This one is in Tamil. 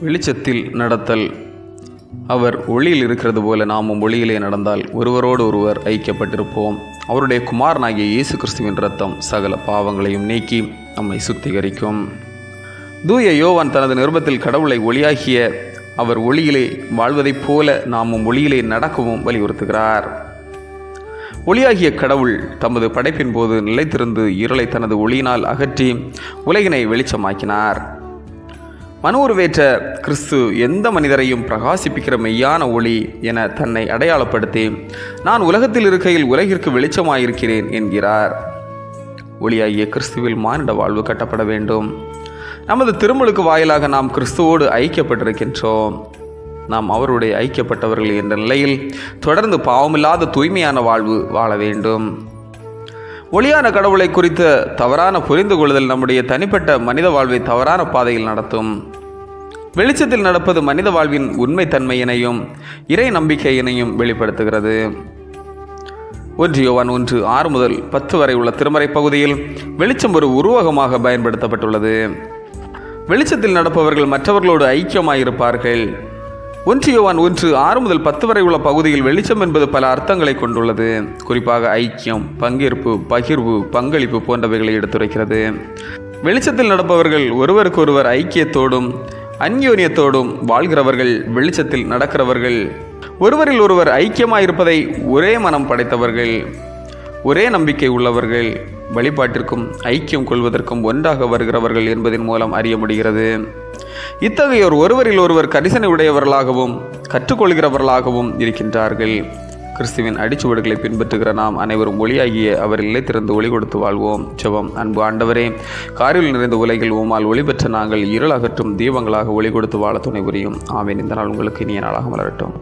வெளிச்சத்தில் நடத்தல். அவர் ஒளியில் இருக்கிறது போல நாமும் ஒளியிலே நடந்தால் ஒருவரோடு ஒருவர் ஐக்கியப்பட்டிருப்போம். அவருடைய குமாரனாகிய இயேசு கிறிஸ்துவின் ரத்தம் சகல பாவங்களையும் நீக்கி நம்மை சுத்திகரிக்கும். தூய யோவான் தனது நிருபத்தில் கடவுளை ஒளியாகிய அவர் ஒளியிலே வாழ்வதைப் போல நாமும் ஒளியிலே நடக்கவும் வலியுறுத்துகிறார். ஒளியாகிய கடவுள் தமது படைப்பின் போது நிலைத்திருந்து இருளை தனது ஒளியினால் அகற்றி உலகினை வெளிச்சமாக்கினார். மனு உருவேற்ற கிறிஸ்து எந்த மனிதரையும் பிரகாசிப்பிக்கிற மெய்யான ஒளி என தன்னை அடையாளப்படுத்தி நான் உலகத்தில் இருக்கையில் உலகிற்கு வெளிச்சமாயிருக்கிறேன் என்கிறார். ஒளியாகிய கிறிஸ்துவில் மானிட வாழ்வு கட்டப்பட வேண்டும். நமது திருமலுக்கு வாயிலாக நாம் கிறிஸ்துவோடு ஐக்கியப்பட்டிருக்கின்றோம். நாம் அவருடைய ஐக்கியப்பட்டவர்கள் என்ற நிலையில் தொடர்ந்து பாவமில்லாத தூய்மையான வாழ்வு வாழ வேண்டும். ஒளியான கடவுளை குறித்த தவறான புரிந்து கொள்ளுதல் நம்முடைய தனிப்பட்ட மனித வாழ்வை தவறான பாதையில் நடத்தும். வெளிச்சத்தில் நடப்பது மனித வாழ்வின் உண்மைத்தன்மையினையும் இறை நம்பிக்கையினையும் வெளிப்படுத்துகிறது. ஒன்று யோவான் ஒன்று ஆறு முதல் பத்து வரை உள்ள திருமறை பகுதியில் வெளிச்சம் ஒரு உருவகமாக பயன்படுத்தப்பட்டுள்ளது. வெளிச்சத்தில் நடப்பவர்கள் மற்றவர்களோடு ஐக்கியமாயிருப்பார்கள். ஒன்று யோவான் ஒன்று ஆறு முதல் பத்து வரை உள்ள பகுதியில் வெளிச்சம் என்பது பல அர்த்தங்களை கொண்டுள்ளது. குறிப்பாக ஐக்கியம் பங்கேற்பு பகிர்வு பங்களிப்பு போன்றவைகளை எடுத்துரைக்கிறது. வெளிச்சத்தில் நடப்பவர்கள் ஒருவருக்கொருவர் ஐக்கியத்தோடும் அந்யோன்யத்தோடும் வாழ்கிறவர்கள் வெளிச்சத்தில் நடக்கிறவர்கள். ஒருவரில் ஒருவர் ஐக்கியமாயிருப்பதை ஒரே மனம் படைத்தவர்கள் ஒரே நம்பிக்கை உள்ளவர்கள். வழிபாட்டிற்கும் ஐக்கியம் கொள்வதற்கும் ஒன்றாக வருகிறவர்கள் என்பதன் மூலம் அறிய முடிகிறது. இத்தகையோர் ஒருவரில் ஒருவர் கரிசனை உடையவர்களாகவும் கற்றுக்கொள்கிறவர்களாகவும் இருக்கின்றார்கள். கிறிஸ்துவின் அடிச்சுவடுகளை பின்பற்றுகிற நாம் அனைவரும் ஒளியாகிய அவர் திறந்து ஒளி கொடுத்து வாழ்வோம். செவம் அன்பு ஆண்டவரே காரில் நிறைந்த உலகில் உமால் ஒளி பெற்ற நாங்கள் இருள் அகற்றும் தீபங்களாக ஒளி கொடுத்து வாழ துணை புரியும் ஆமீன். இந்த நாள் உங்களுக்கு இனிய நாளாக மலரட்டும்.